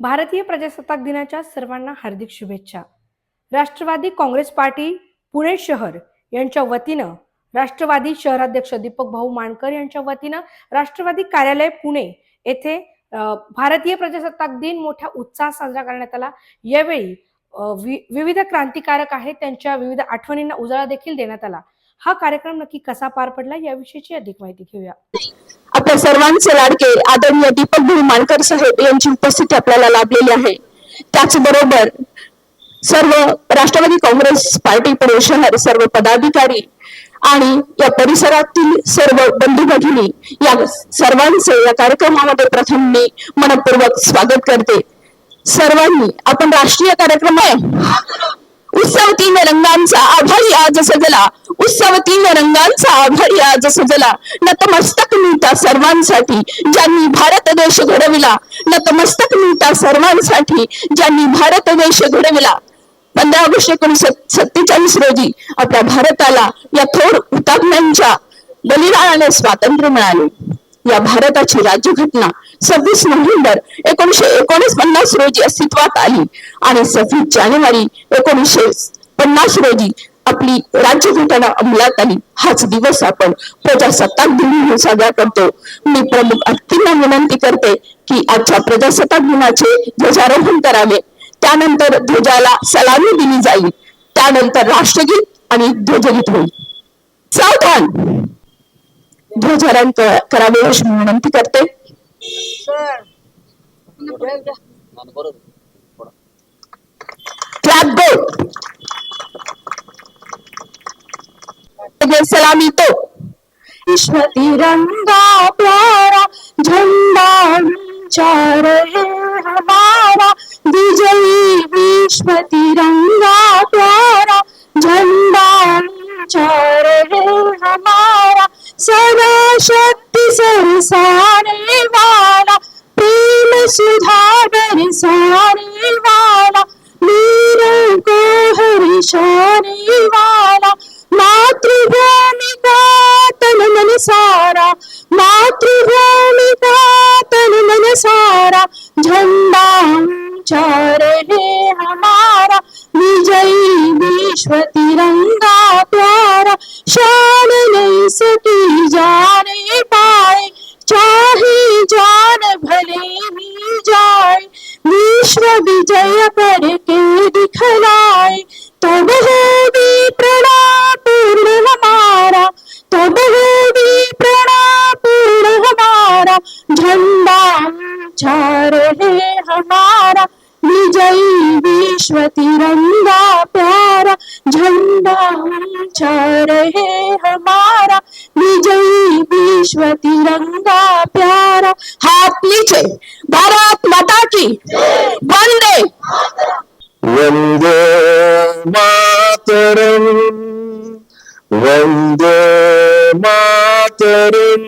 भारतीय प्रजासत्ताक दिनाच्या सर्वांना हार्दिक शुभेच्छा. राष्ट्रवादी काँग्रेस पार्टी पुणे शहर यांच्या वतीनं राष्ट्रवादी शहराध्यक्ष दीपक भाऊ मानकर यांच्या वतीनं राष्ट्रवादी कार्यालय पुणे येथे भारतीय प्रजासत्ताक दिन मोठ्या उत्साहात साजरा करण्यात आला. यावेळी वि- विविध क्रांतिकारक आहेत त्यांच्या विविध आठवणींना उजाळा देखील देण्यात आला. हा कार्यक्रम नक्की कसा पार पडला याविषयीची अधिक माहिती घेऊया. आपल्या सर्वांचे लाडके आदरणीय दीपक मानकर साहेब यांची उपस्थिती आपल्याला लाभलेली आहे. त्याचबरोबर सर्व राष्ट्रवादी काँग्रेस पार्टी पुणे शहर सर्व पदाधिकारी आणि या परिसरातील सर्व बंधू भगिनी या सर्वांचे या कार्यक्रमामध्ये प्रथम मी मनपूर्वक स्वागत करते. सर्वांनी आपण राष्ट्रीय कार्यक्रम आहे. उत्सव तीन रंगांचा आभारी आज सजला. उत्सव तीन रंगांचा आभारी आज सजला. नतमस्तक मिळता सर्वांसाठी ज्यांनी भारत देश घडविला. नतमस्तक मिळता सर्वांसाठी ज्यांनी भारत देश घडविला. पंधरा ऑगस्ट एकोणीसशे सत्तेचाळीस रोजी आपल्या भारताला या थोर हुतात्म्यांच्या बलिदानाने स्वातंत्र्य मिळाले. या भारताची राज्यघटना सव्वीस नोव्हेंबर एकोणीशे एकोणीस पन्नास रोजी अस्तित्वात आली. आणि सव्वीस जानेवारी एकोणीसशे पन्नास रोजी आपली राज्यघटना अंमलात आली. हाच दिवस आपण प्रजासत्ताक दिन म्हणून साजरा करतो. मी प्रमुख अतिथींना विनंती करते की आजच्या प्रजासत्ताक दिनाचे ध्वजारोहण करावे. त्यानंतर ध्वजाला सलामी दिली जाईल. त्यानंतर राष्ट्रगीत आणि ध्वजगीत होईल. सावधान! ध्वजारोहण क- करावे अशी विनंती करते. सलामी तो विश्व तिरंगा प्यारा झंडा ऊँचा रहे हमारा विजयी विश्व तिरंगा शक्ति सरसाने वाला प्रेम सुधा बरसाने वाला वीरों को हर्षाने वाला। दिखलाए तो भी प्रणा पूर्ण हमारा तो भी प्रणा पूर्ण हमारा झंडा चार हे हमारा. विजयी विश्व तिरंगा प्यारा. झंडा चार हे हमारा. विजयी विश्व तिरंगा प्यारा हाथ नीचे भारत माता की वंदे वन्दे मातरम् वन्दे मातरम्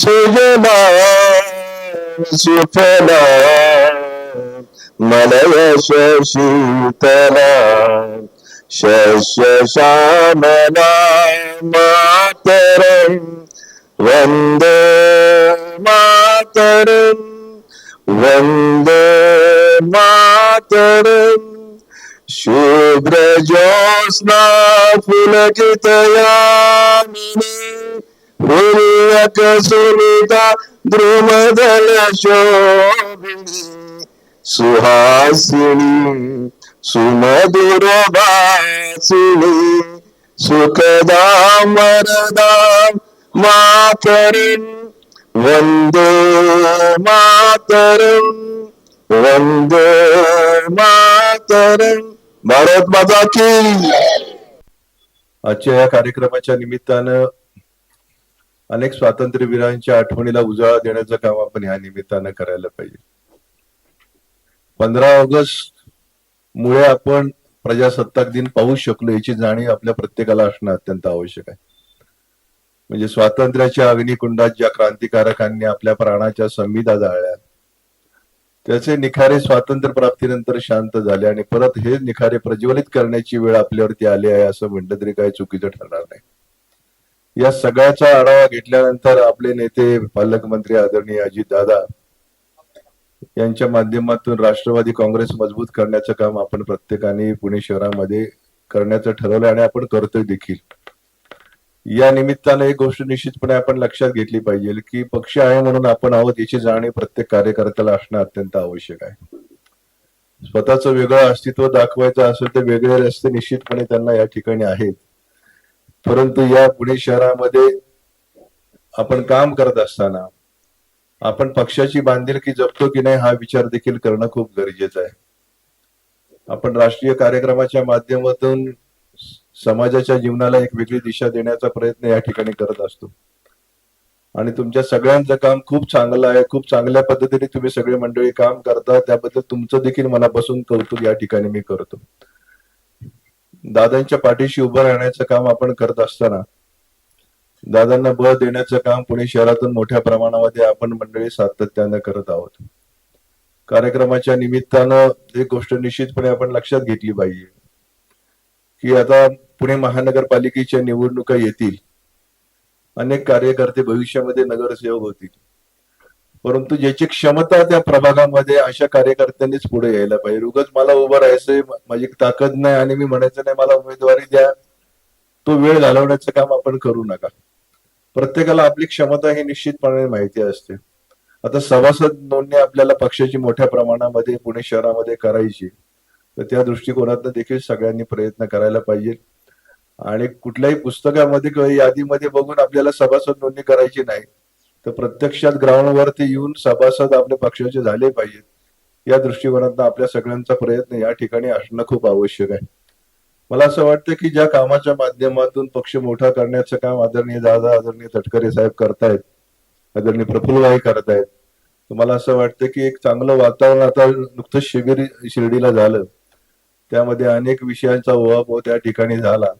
सुजला सुफला मलय शीतला शस्य श्यामला मातरम् वन्दे मातरम् शुभ्र ज्योत्स्ना शुभ्रजोत्स्ना पुण्यक सुनिता द्रुमदल शोभिनी सुहासिनी सुमधुर भासिनी सुखदां वरदां मातरिम् वन्दे मातरम् वन्दे मातरम् भारत माझा की आजच्या या कार्यक्रमाच्या निमित्तानं अनेक स्वातंत्र्यवीरांच्या आठवणीला उजाळा देण्याचं काम आपण ह्या निमित्तानं करायला पाहिजे. पंधरा ऑगस्ट मुळे आपण प्रजासत्ताक दिन पाहू शकलो याची जाणीव आपल्या प्रत्येकाला असणं अत्यंत आवश्यक आहे. म्हणजे स्वातंत्र्याच्या अग्निकुंडात ज्या क्रांतिकारकांनी आपल्या प्राणाच्या संविधा जाळल्या त्याचे निखारे स्वातंत्र्य प्राप्तीनंतर शांत झाले आणि परत हे निखारे प्रज्वलित करण्याची वेळ आपल्यावरती आली आहे असं म्हणलं तरी काही चुकीचं ठरणार नाही. या सगळ्याचा आढावा घेतल्यानंतर आपले नेते पालकमंत्री आदरणीय अजित दादा यांच्या माध्यमातून राष्ट्रवादी काँग्रेस मजबूत करण्याचं काम आपण प्रत्येकाने पुणे शहरामध्ये करण्याचं ठरवलं आणि आपण करतोय देखील. या निमित्तानं एक गोष्ट निश्चितपणे आपण लक्षात घेतली पाहिजे की पक्ष आहे म्हणून आपण आहोत याची जाणीव प्रत्येक कार्यकर्त्याला असणं अत्यंत आवश्यक आहे. स्वतःचं वेगळं अस्तित्व दाखवायचं असेल तर वेगळे रस्ते निश्चितपणे त्यांना या ठिकाणी आहेत. परंतु या पुणे शहरामध्ये आपण काम करत असताना आपण पक्षाची बांधिलकी जपतो की नाही हा विचार देखील करणं खूप गरजेचं आहे. आपण राष्ट्रीय कार्यक्रमाच्या माध्यमातून समाजाच्या जीवनाला एक वेगळी दिशा देण्याचा प्रयत्न या ठिकाणी करत असतो. आणि तुमच्या सगळ्यांचं काम खूप चांगलं आहे. खूप चांगल्या पद्धतीने तुम्ही सगळे मंडळी काम करता. त्याबद्दल तुमचं देखील मनापासून कौतुक या ठिकाणी मी करतो. दादांच्या पाठीशी उभं राहण्याचं काम आपण करत असताना दादांना बळ देण्याचं काम पुणे शहरातून मोठ्या प्रमाणामध्ये आपण मंडळी सातत्यानं करत आहोत. कार्यक्रमाच्या निमित्तानं एक गोष्ट निश्चितपणे आपण लक्षात घेतली पाहिजे. की आता पुणे महानगरपालिकेच्या निवडणुका येतील. अनेक कार्यकर्ते भविष्यामध्ये नगरसेवक होतील. परंतु ज्याची क्षमता त्या प्रभागामध्ये अशा कार्यकर्त्यांनीच पुढे यायला पाहिजे. उगाच मला उभं राहायचंय माझी ताकद नाही आणि मी म्हणायचं नाही मला उमेदवारी द्या. तो वेळ घालवण्याचं काम आपण करू नका. प्रत्येकाला आपली क्षमता ही निश्चितपणे माहिती असते. आता सभासद नोंदणी आपल्याला पक्षाची मोठ्या प्रमाणामध्ये पुणे शहरामध्ये करायची तर त्या दृष्टिकोनातून देखील सगळ्यांनी प्रयत्न करायला पाहिजे. आणि कुठल्याही पुस्तकामध्ये किंवा यादीमध्ये बघून आपल्याला सभासद नोंदणी करायची नाही तर प्रत्यक्षात ग्राउंडवरती येऊन सभासद आपल्या पक्षाचे झाले पाहिजेत. या दृष्टिकोनातून आपल्या सगळ्यांचा प्रयत्न या ठिकाणी असणं खूप आवश्यक आहे. मला असं वाटतं की ज्या कामाच्या माध्यमातून पक्ष मोठा करण्याचं काम आदरणीय दादा आदरणीय तटकरे साहेब करतायत आदरणीय प्रफुल्लभाई करतायत तर मला असं वाटतं की एक चांगलं वातावरण आता नुकतंच शिबिर शिर्डीला झालं. त्यामध्ये अनेक विषयांचा ओहापोह त्या ठिकाणी झाला.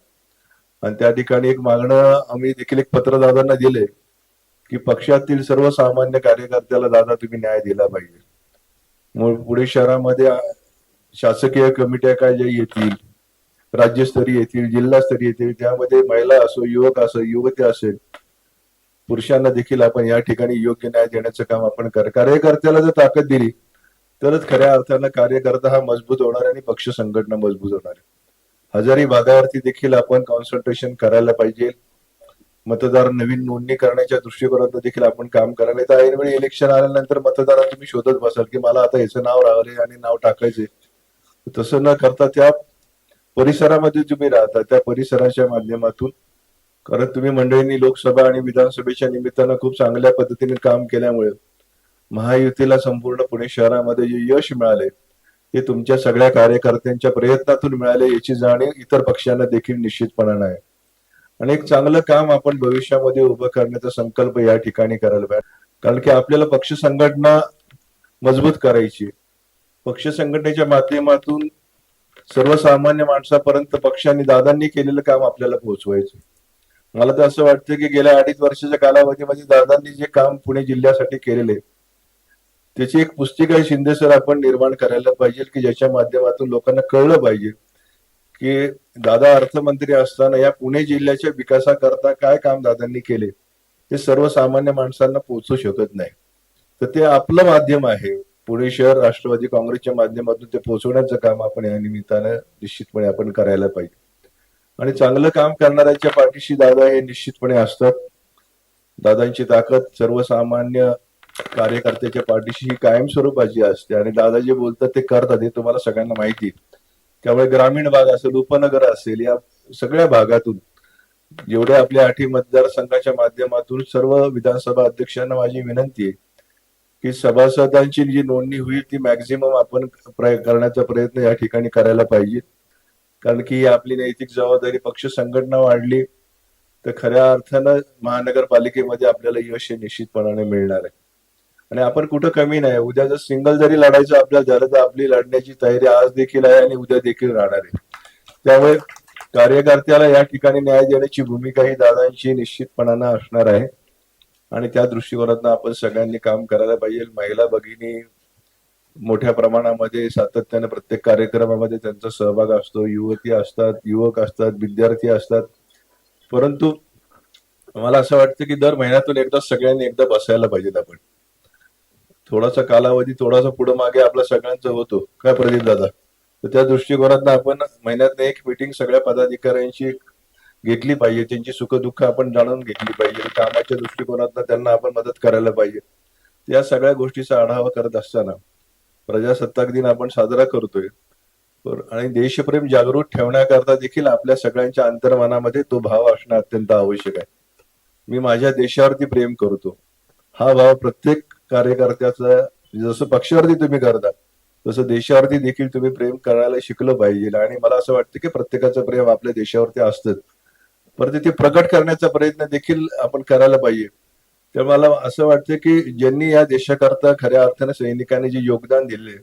आणि त्या ठिकाणी एक मागणं आम्ही देखील एक पत्र दादांना दिले की पक्षातील सर्वसामान्य कार्यकर्त्याला दादा तुम्ही न्याय दिला पाहिजे पुढे पुणे शहरामध्ये शासकीय कमिट्या काय ज्या येतील राज्यस्तरीय येतील जिल्हास्तरीय येतील त्यामध्ये महिला असो युवक असो युवती असेल पुरुषांना देखील आपण या ठिकाणी योग्य न्याय देण्याचं काम आपण कर कार्यकर्त्याला जर ताकद दिली तरच खऱ्या अर्थानं कार्यकर्ता हा मजबूत होणार आणि पक्ष संघटना मजबूत होणार आहे. हजारी भागावरती देखील आपण कॉन्सन्ट्रेशन करायला पाहिजे. मतदार नवीन नोंदणी करण्याच्या दृष्टिकोनातून देखील आपण काम करायला तर ऐनवेळी इलेक्शन आल्यानंतर मतदारांना तुम्ही शोधत बसाल की मला आता याचं नाव राहिले आणि नाव टाकायचे तसं न करता त्या परिसरामध्ये तुम्ही राहता. त्या परिसराच्या माध्यमातून. कारण तुम्ही मंडळींनी लोकसभा आणि विधानसभेच्या निमित्तानं खूप चांगल्या पद्धतीने काम केल्यामुळे महायुतीला संपूर्ण पुणे शहरामध्ये जे यश मिळाले हे तुमच्या सगळ्या कार्यकर्त्यांच्या प्रयत्नातून मिळाले याची जाणीव इतर पक्षांना देखील निश्चितपणानं आहे आणि एक चांगलं काम आपण भविष्यामध्ये उभं करण्याचा संकल्प या ठिकाणी करायला पाहिजे. कारण की आपल्याला पक्ष संघटना मजबूत करायची. पक्ष संघटनेच्या माध्यमातून सर्वसामान्य माणसापर्यंत पक्षांनी दादांनी केलेलं काम आपल्याला पोहोचवायचं. मला तर असं वाटतं की गेल्या अडीच वर्षाच्या कालावधीमध्ये दादांनी जे काम पुणे जिल्ह्यासाठी केलेले त्याची एक पुस्तिका शिंदे सर आपण निर्माण करायला पाहिजे की ज्याच्या माध्यमातून लोकांना कळलं पाहिजे की दादा अर्थमंत्री असताना या पुणे जिल्ह्याच्या विकासाकरता काय काम दादांनी केले ते सर्वसामान्य माणसांना पोहोचू शकत नाही. तर ते आपलं माध्यम आहे. पुणे शहर राष्ट्रवादी काँग्रेसच्या माध्यमातून ते पोहोचवण्याचं काम आपण या निमित्तानं निश्चितपणे आपण करायला पाहिजे. आणि चांगलं काम करणाऱ्यांच्या पाठीशी दादा हे निश्चितपणे असतात. दादांची ताकद सर्वसामान्य कार्यकर्त्याच्या पाठीशी ही कायमस्वरूपाची असते आणि दादा जे बोलतात ते करतात हे तुम्हाला सगळ्यांना माहिती आहे. त्यामुळे ग्रामीण भाग असेल उपनगर असेल या सगळ्या भागातून जेवढ्या आपल्या आठी मतदारसंघाच्या माध्यमातून सर्व विधानसभा अध्यक्षांना माझी विनंती आहे की सभासदांची जी नोंदणी होईल ती मॅक्झिमम आपण करण्याचा प्रयत्न या ठिकाणी करायला पाहिजे कारण की ही आपली नैतिक जबाबदारी पक्ष संघटना वाढली तर खऱ्या अर्थानं महानगरपालिकेमध्ये आपल्याला यश हे निश्चितपणाने मिळणार आहे आणि आपण कुठं कमी नाही. उद्या जर सिंगल जरी लढायचं आपल्याला झालं तर आपली लढण्याची तयारी आज देखील आहे आणि उद्या देखील राहणार आहे. त्यामुळे कार्यकर्त्याला या ठिकाणी न्याय देण्याची भूमिका ही दादांची निश्चितपणानं असणार आहे. आणि त्या दृष्टिकोनातून आपण सगळ्यांनी काम करायला पाहिजे. महिला भगिनी मोठ्या प्रमाणामध्ये सातत्याने प्रत्येक कार्यक्रमामध्ये त्यांचा सहभाग असतो. युवती असतात युवक असतात विद्यार्थी असतात. परंतु मला असं वाटतं की दर महिन्यातून एकदा सगळ्यांनी एकदा बसायला पाहिजेत आपण. थोडासा कालावधी थोडासा पुढे मागे आपला सगळ्यांचा होतो. काय प्रदीप दादा? तर त्या दृष्टिकोनातनं आपण महिन्यात एक मिटिंग सगळ्या पदाधिकाऱ्यांची घेतली पाहिजे. त्यांची सुखदुःख आपण जाणून घेतली पाहिजे. कामाच्या दृष्टिकोनातनं त्यांना आपण मदत करायला पाहिजे. या सगळ्या गोष्टीचा आढावा करत असताना प्रजासत्ताक दिन आपण साजरा करतोय. आणि देशप्रेम जागृत ठेवण्याकरता देखील आपल्या सगळ्यांच्या अंतर्मनामध्ये तो भाव असणं अत्यंत आवश्यक आहे. मी माझ्या देशावरती प्रेम करतो. हा भाव प्रत्येक कार्यकर्त्याचं जसं पक्षावरती तुम्ही करता तसं देशावरती देखील तुम्ही प्रेम करायला शिकलं पाहिजे. आणि मला असं वाटतं की प्रत्येकाचं प्रेम आपल्या देशावरती असतंच. परंतु ते प्रकट करण्याचा प्रयत्न देखील आपण करायला पाहिजे. तर मला असं वाटतं की ज्यांनी या देशाकरता खऱ्या अर्थाने सैनिकांनी जे योगदान दिले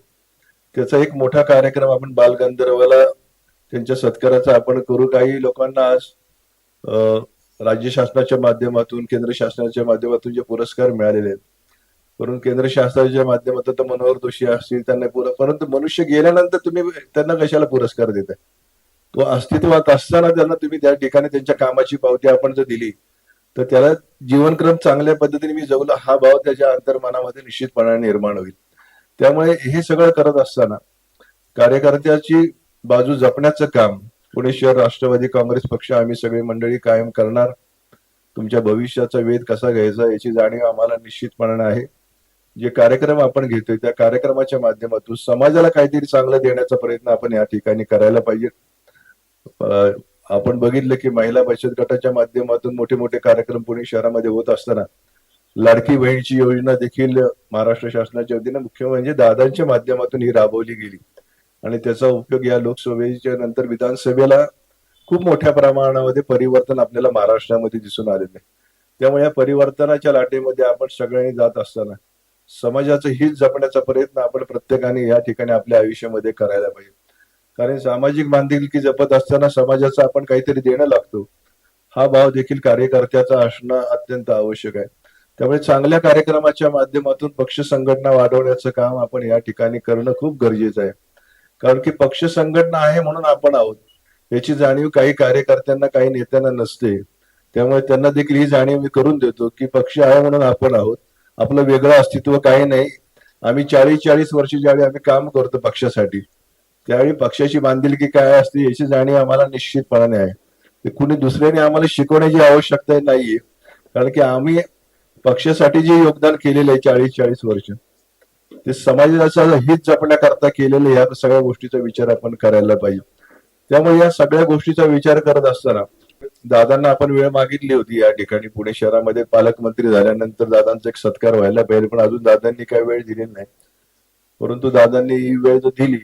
त्याचा एक मोठा कार्यक्रम आपण बालगंधर्वाला त्यांच्या सत्काराचा आपण करू. काही लोकांना आज राज्य शासनाच्या माध्यमातून केंद्र शासनाच्या माध्यमातून जे पुरस्कार मिळालेले आहेत करून केंद्र शासनाच्या माध्यमातून तर मनोहर दोषी असतील त्यांना पुर परंतु मनुष्य गेल्यानंतर तुम्ही त्यांना कशाला पुरस्कार देताय? तो अस्तित्वात असताना त्यांना तुम्ही त्या ठिकाणी त्यांच्या कामाची पावती आपण जर दिली तर त्याला जीवनक्रम चांगल्या पद्धतीने मी जगलो हा भाव त्याच्या अंतर्मनामध्ये निश्चितपणाने निर्माण होईल. त्यामुळे हे सगळं करत असताना कार्यकर्त्याची बाजू जपण्याचं काम पुणे शहर राष्ट्रवादी काँग्रेस पक्ष आम्ही सगळी मंडळी कायम करणार. तुमच्या भविष्याचा वेध कसा घ्यायचा याची जाणीव आम्हाला निश्चितपणाने आहे. जे कार्यक्रम आपण घेतोय त्या कार्यक्रमाच्या माध्यमातून समाजाला काहीतरी चांगलं देण्याचा प्रयत्न आपण या ठिकाणी करायला पाहिजे. आपण बघितलं की महिला बचत गटाच्या माध्यमातून मोठे मोठे कार्यक्रम पुणे शहरामध्ये होत असताना लाडकी बहिणीची योजना देखील महाराष्ट्र शासनाच्या वतीने मुख्य म्हणजे दादांच्या माध्यमातून ही राबवली गेली. आणि त्याचा उपयोग या लोकसभेच्या नंतर विधानसभेला खूप मोठ्या प्रमाणामध्ये परिवर्तन आपल्याला महाराष्ट्रामध्ये दिसून आलेलं आहे. त्यामुळे या परिवर्तनाच्या लाटेमध्ये आपण सगळ्यांनी जात असताना समाजाचं हित जपण्याचा प्रयत्न आपण प्रत्येकाने या ठिकाणी आपल्या आयुष्यामध्ये करायला पाहिजे. कारण सामाजिक बांधिलकी जपत असताना समाजाचं आपण काहीतरी देणं लागतो. हा भाव देखील कार्यकर्त्याचा असणं अत्यंत आवश्यक आहे. त्यामुळे चांगल्या कार्यक्रमाच्या माध्यमातून पक्ष संघटना वाढवण्याचं काम आपण या ठिकाणी करणं खूप गरजेचं आहे. कारण की पक्ष संघटना आहे म्हणून आपण आहोत. याची जाणीव काही कार्यकर्त्यांना काही नेत्यांना नसते. त्यामुळे त्यांना देखील ही जाणीव मी करून देतो की पक्ष आहे म्हणून आपण आहोत. आपलं वेगळं अस्तित्व काही नाही. आम्ही चाळीस चाळीस वर्ष ज्यावेळी आम्ही काम करतो पक्षासाठी त्यावेळी पक्षाची बांधिलकी काय असते याची जाणीव आम्हाला निश्चितपणाने आहे. ते कुणी दुसऱ्याने आम्हाला शिकवण्याची आवश्यकता नाहीये. कारण की आम्ही पक्षासाठी जे योगदान केलेलं आहे चाळीस चाळीस वर्ष ते समाजाचं हित जपण्याकरता केलेलं या सगळ्या गोष्टीचा विचार आपण करायला पाहिजे. त्यामुळे या सगळ्या गोष्टीचा विचार करत असताना दादांना आपण वेळ मागितली होती या ठिकाणी पुणे शहरामध्ये पालकमंत्री झाल्यानंतर दादांचा एक सत्कार व्हायला पाहिजे पण अजून दादांनी काही वेळ दिली नाही. परंतु दादांनी ही वेळ जर दिली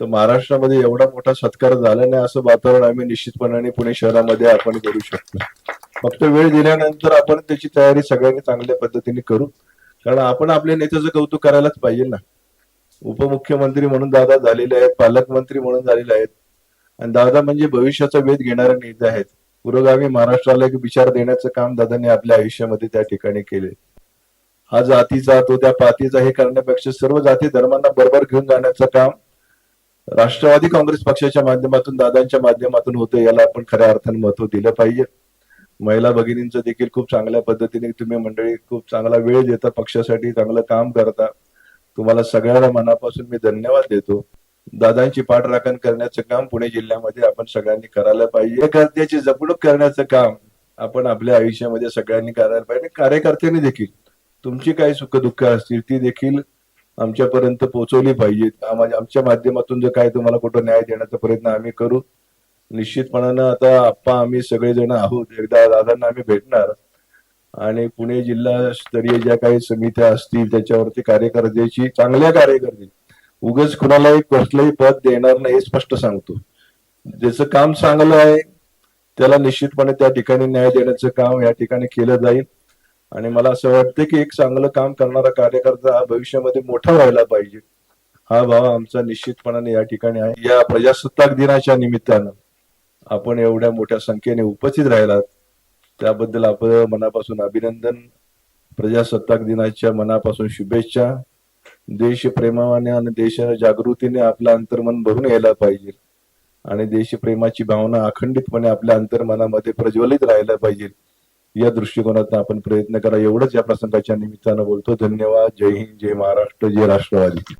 तर महाराष्ट्रामध्ये एवढा मोठा सत्कार झाला नाही असं वातावरण आम्ही निश्चितपणाने पुणे शहरामध्ये आपण करू शकतो. फक्त वेळ दिल्यानंतर आपण त्याची तयारी सगळ्यांनी चांगल्या पद्धतीने करू. कारण आपण आपल्या नेत्याचं कौतुक करायलाच पाहिजे ना. उपमुख्यमंत्री म्हणून दादा झालेले आहेत पालकमंत्री म्हणून झालेले आहेत. आणि दादा म्हणजे भविष्याचा वेध घेणारे नेते आहेत. पुरोगामी महाराष्ट्राला एक विचार देण्याचं काम दादाने आपल्या आयुष्यामध्ये त्या ठिकाणी केले. हा जातीचा तो त्या पातीचा हे करण्यापेक्षा सर्व जाती धर्मांना बरोबर घेऊन जाण्याचं काम राष्ट्रवादी काँग्रेस पक्षाच्या माध्यमातून दादांच्या माध्यमातून होतं याला आपण खऱ्या अर्थाने महत्त्व दिलं पाहिजे. महिला भगिनींचं देखील खूप चांगल्या पद्धतीने तुम्ही मंडळी खूप चांगला वेळ देता पक्षासाठी चांगलं काम करता. तुम्हाला सगळ्यांना मनापासून मी धन्यवाद देतो. दादांची पाठराखण करण्याचं काम पुणे जिल्ह्यामध्ये आपण सगळ्यांनी करायला पाहिजे. कार्यकर्त्याची जपणूक करण्याचं काम आपण आपल्या आयुष्यामध्ये सगळ्यांनी करायला पाहिजे. कार्यकर्त्यांनी देखील. तुमची काही सुख दुःख असतील ती देखील आमच्यापर्यंत पोहोचवली पाहिजेत. आमच्या माध्यमातून जर काय तुम्हाला कुठं न्याय देण्याचा प्रयत्न आम्ही करू निश्चितपणानं आता आप्पा आम्ही सगळेजण आहोत. एकदा दादांना आम्ही भेटणार. आणि पुणे जिल्हा स्तरीय ज्या काही समित्या असतील त्याच्यावरती कार्यकर्त्याची चांगल्या कार्यकर्ते उगाच कुणालाही कसलंही पद देणार नाही हे स्पष्ट सांगतो. ज्याचं काम चांगलं आहे त्याला निश्चितपणे त्या ठिकाणी न्याय देण्याचं काम या ठिकाणी केलं जाईल. आणि मला असं वाटतं की एक चांगलं काम करणारा कार्यकर्ता हा भविष्यामध्ये मोठा व्हायला पाहिजे. हा भाव आमचा निश्चितपणाने या ठिकाणी आहे. या प्रजासत्ताक दिनाच्या निमित्तानं आपण एवढ्या मोठ्या संख्येने उपस्थित राहिलात. त्याबद्दल आपलं मनापासून अभिनंदन. प्रजासत्ताक दिनाच्या मनापासून शुभेच्छा. देशप्रेमाने आणि देश जागृतीने आपलं अंतर्मन भरून यायला पाहिजे. आणि देशप्रेमाची भावना अखंडितपणे आपल्या अंतर्मनामध्ये प्रज्वलित राहायला पाहिजे. या दृष्टिकोनातून आपण प्रयत्न करा. एवढंच या प्रसंगाच्या निमित्तानं बोलतो. धन्यवाद. जय हिंद. जय महाराष्ट्र. जय राष्ट्रवादी.